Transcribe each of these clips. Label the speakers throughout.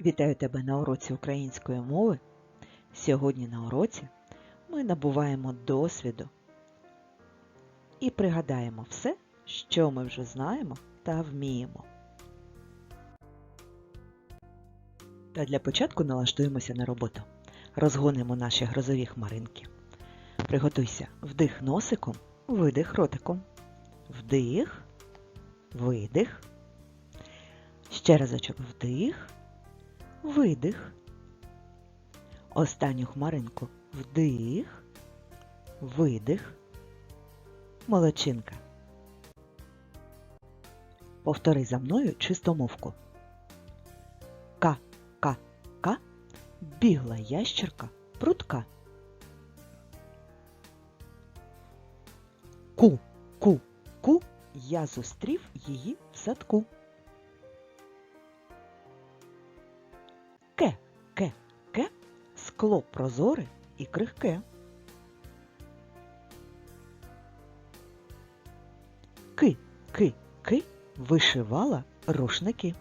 Speaker 1: Вітаю тебе на уроці української мови. Сьогодні на уроці ми набуваємо досвіду і пригадаємо все, що ми вже знаємо та вміємо. Та для початку налаштуємося на роботу. Розгонимо наші грозові хмаринки. Приготуйся вдих носиком, видих ротиком. Вдих, видих. Ще разочок вдих, видих. Останню хмаринку вдих, видих. Молодчинка. Повтори за мною чистомовку. Ка, ка, ка, бігла ящерка прутка. Ку, ку, ку, я зустрів її в садку. Ке, ке, скло прозоре і крихке. Ки, ки, ки, вишивала рушники.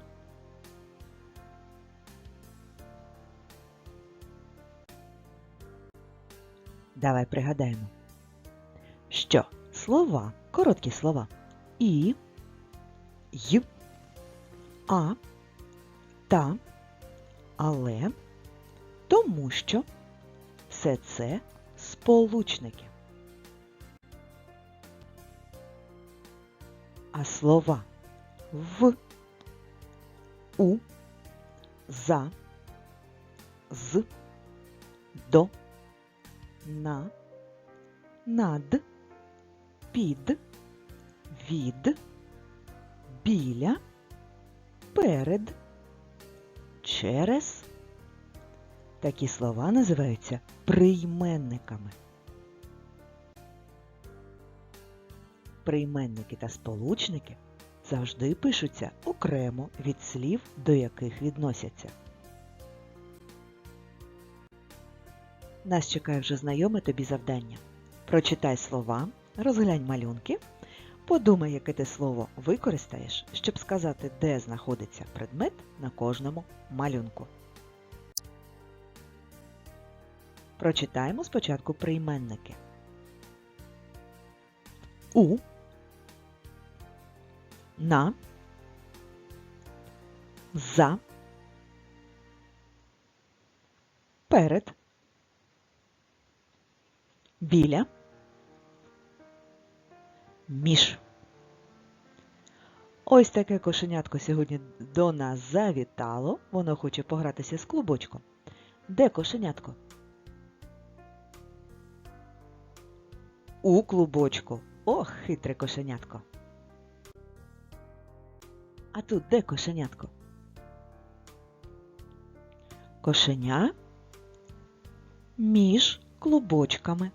Speaker 1: Давай пригадаємо, що слова, короткі слова і, й, а, та, але, тому що все це сполучники. А слова в, у, за, з, до, на, над, під, від, біля, перед, через. Такі слова називаються прийменниками. Прийменники та сполучники завжди пишуться окремо від слів, до яких відносяться. Нас чекає вже знайоме тобі завдання. Прочитай слова, розглянь малюнки, подумай, яке ти слово використаєш, щоб сказати, де знаходиться предмет на кожному малюнку. Прочитаємо спочатку прийменники. У, на, за, перед, біля, між. Ось таке кошенятко сьогодні до нас завітало. Воно хоче погратися з клубочком. Де кошенятко? У клубочку. Ох, хитре кошенятко. А тут де кошенятко? Кошеня між клубочками.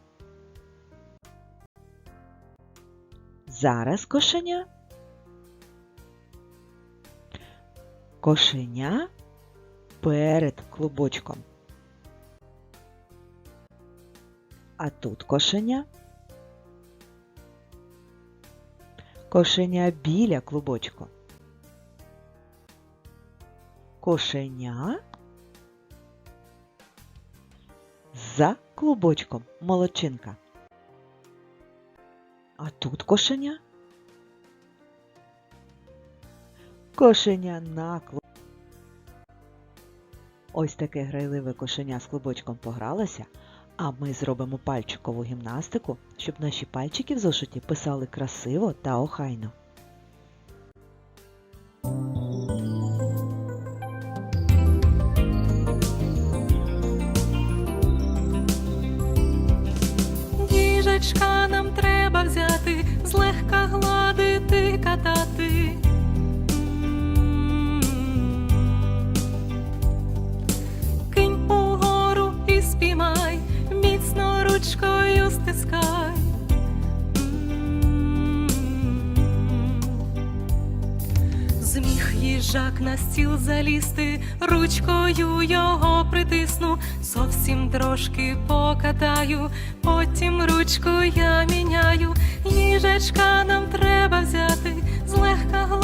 Speaker 1: Зараз кошеня. Кошеня перед клубочком. А тут кошеня. Кошеня біля клубочку. Кошеня за клубочком молодчинка. А тут кошеня. Кошеня на клубочку. Ось таке грайливе кошеня з клубочком погралося, а ми зробимо пальчикову гімнастику, щоб наші пальчики в зошиті писали красиво та охайно.
Speaker 2: Стіл залізти, ручкою його притисну, зовсім трошки покатаю, потім ручку я міняю, їжачка нам треба взяти, злегка гладити,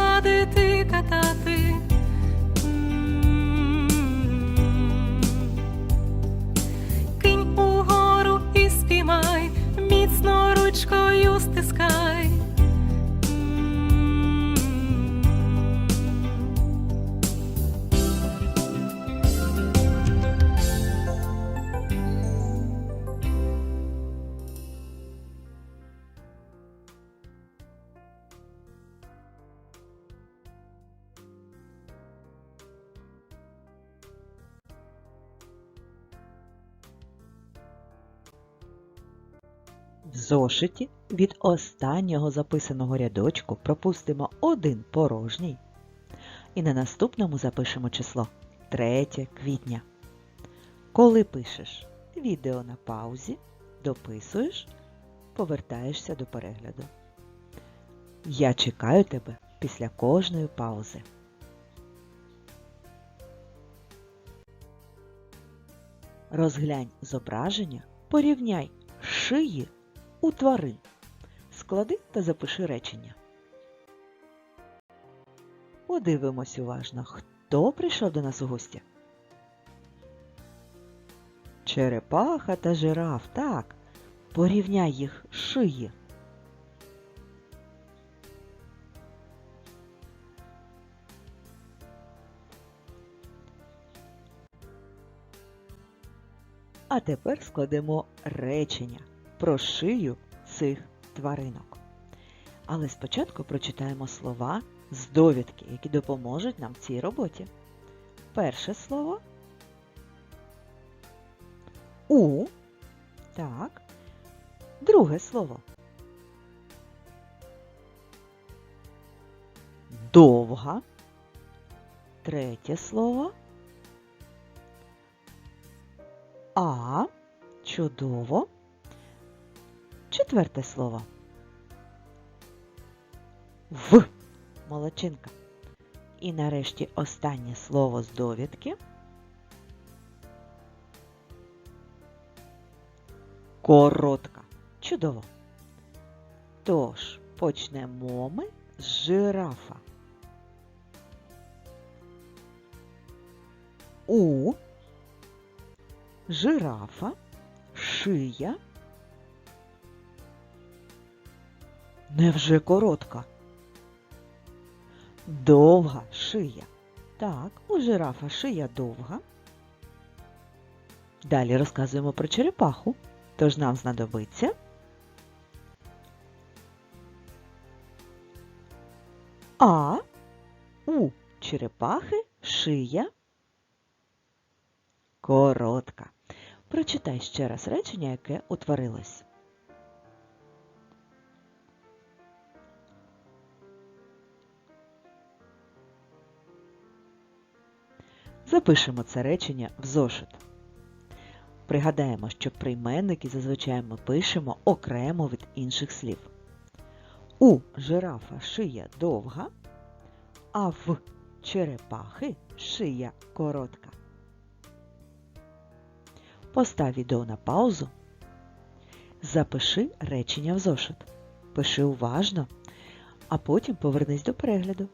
Speaker 1: В зошиті від останнього записаного рядочку пропустимо один порожній і на наступному запишемо число 3 квітня. Коли пишеш відео на паузі, дописуєш, повертаєшся до перегляду. Я чекаю тебе після кожної паузи. Розглянь зображення, порівняй шиї у тварин. Склади та запиши речення. Подивимось уважно, хто прийшов до нас у гості. Черепаха та жираф, так. Порівняй їх шиї. А тепер складемо речення про шию цих тваринок. Але спочатку прочитаємо слова з довідки, які допоможуть нам в цій роботі. Перше слово у. Так. Друге слово. Довга. Третє слово. А. Чудово. Четверте слово. В. Молодчинка. І нарешті останнє слово з довідки. Коротка. Чудово. Тож, почнемо ми з жирафа. У. Жирафа. Шия. Невже коротка? Довга шия. Так, у жирафа шия довга. Далі розказуємо про черепаху, тож нам знадобиться А у черепахи шия коротка. Прочитай ще раз речення, яке утворилось. Запишемо це речення в зошит. Пригадаємо, що прийменники зазвичай ми пишемо окремо від інших слів. У жирафа шия довга, а в черепахи шия коротка. Постав відео на паузу. Запиши речення в зошит. Пиши уважно, а потім повернись до перегляду.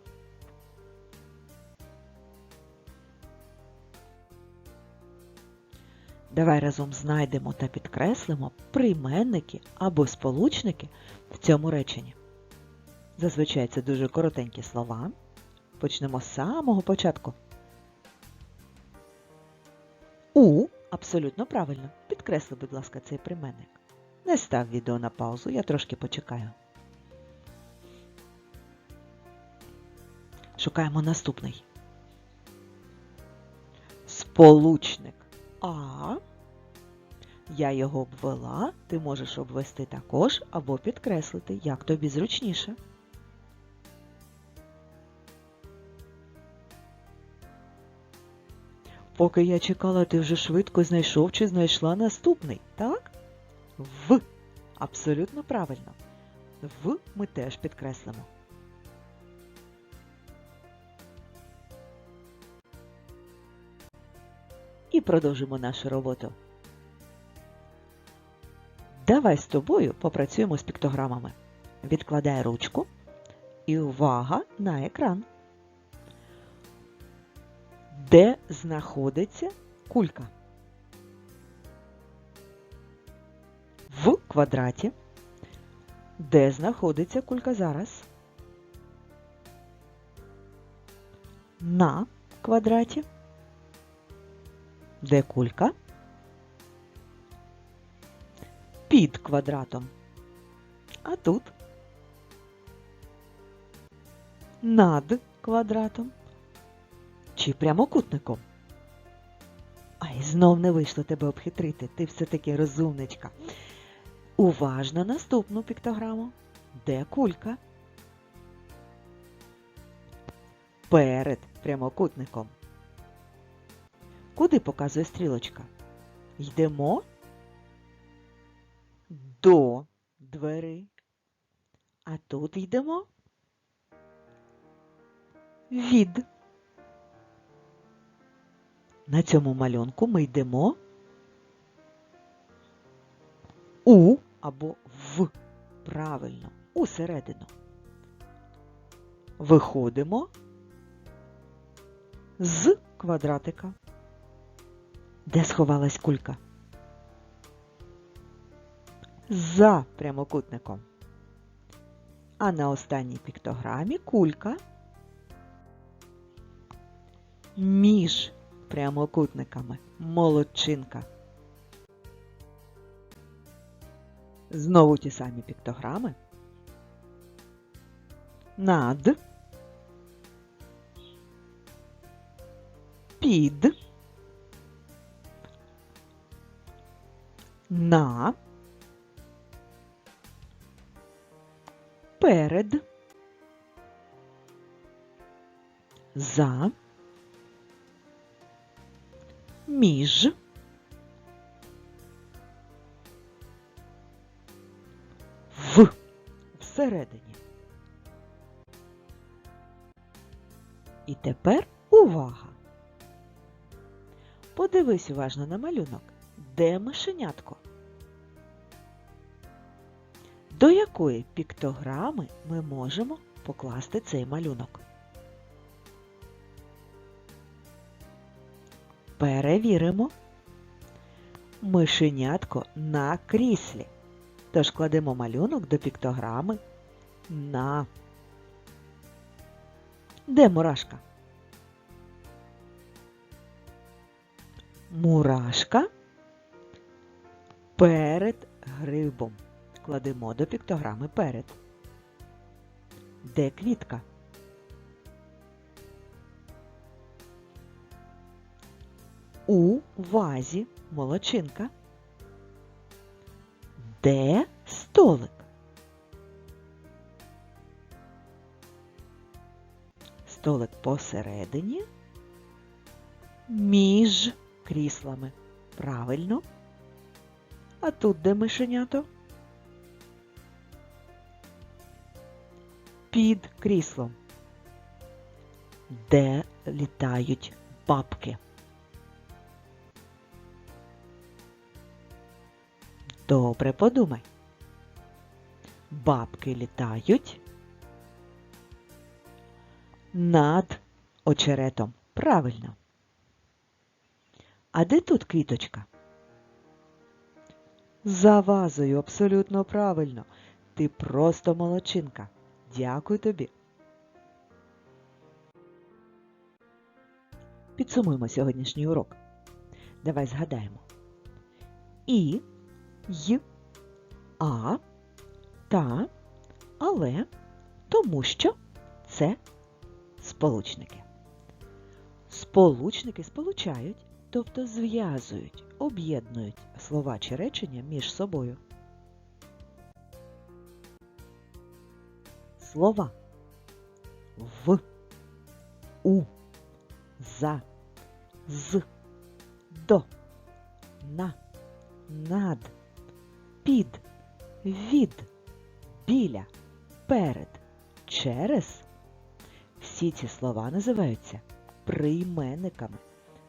Speaker 1: Давай разом знайдемо та підкреслимо прийменники або сполучники в цьому реченні. Зазвичай це дуже коротенькі слова. Почнемо з самого початку. У абсолютно правильно. Підкресли, будь ласка, цей прийменник. Не став відео на паузу, я трошки почекаю. Шукаємо наступний. Сполучник А. Я його обвела, ти можеш обвести також або підкреслити, як тобі зручніше. Поки я чекала, ти вже швидко знайшов чи знайшла наступний, так? В. Абсолютно правильно. В ми теж підкреслимо. І продовжимо нашу роботу. Давай з тобою попрацюємо з піктограмами. Відкладай ручку і увага на екран. Де знаходиться кулька? В квадраті. Де знаходиться кулька зараз? На квадраті. Де кулька? Під квадратом. А тут? Над квадратом. Чи прямокутником? Ай, знов не вийшло тебе обхитрити. Ти все-таки розумничка. Уважно наступну піктограму. Де кулька? Перед прямокутником. Куди показує стрілочка? Йдемо до дверей. А тут йдемо від. На цьому малюнку ми йдемо у або в. Правильно, усередину. Виходимо з квадратика. Де сховалась кулька? За прямокутником. А на останній піктограмі кулька між прямокутниками. Молодчинка. Знову ті самі піктограми. Над. Під. На. Перед. За. Між. В. Всередині. І тепер увага. Подивись уважно на малюнок. Де мишенятко? До якої піктограми ми можемо покласти цей малюнок? Перевіримо. Мишенятко на кріслі. Тож кладемо малюнок до піктограми на. Де мурашка? Мурашка перед грибом. Кладемо до піктограми перед. Де квітка? У вазі молочинка. Де столик? Столик посередині між кріслами. Правильно. А тут де мишенято? Під кріслом. Де літають бабки? Добре подумай. Бабки літають над очеретом. Правильно. А де тут квіточка? За вазою, абсолютно правильно. Ти просто молодчинка. Дякую тобі. Підсумуємо сьогоднішній урок. Давай згадаємо. І, й, а, та, але, тому що це сполучники. Сполучники сполучають, тобто зв'язують, об'єднують слова чи речення між собою. Слова в, у, за, з, до, на, над, під, від, біля, перед, через. Всі ці слова називаються прийменниками,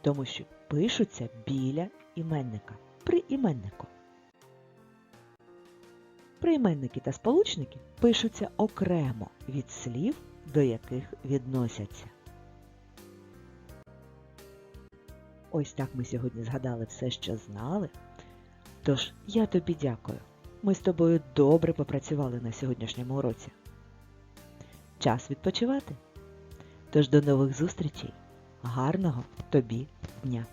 Speaker 1: тому що пишуться біля іменника при. Прийменники та сполучники пишуться окремо від слів, до яких відносяться. Ось так ми сьогодні згадали все, що знали. Тож я тобі дякую. Ми з тобою добре попрацювали на сьогоднішньому уроці. Час відпочивати. Тож до нових зустрічей. Гарного тобі дня!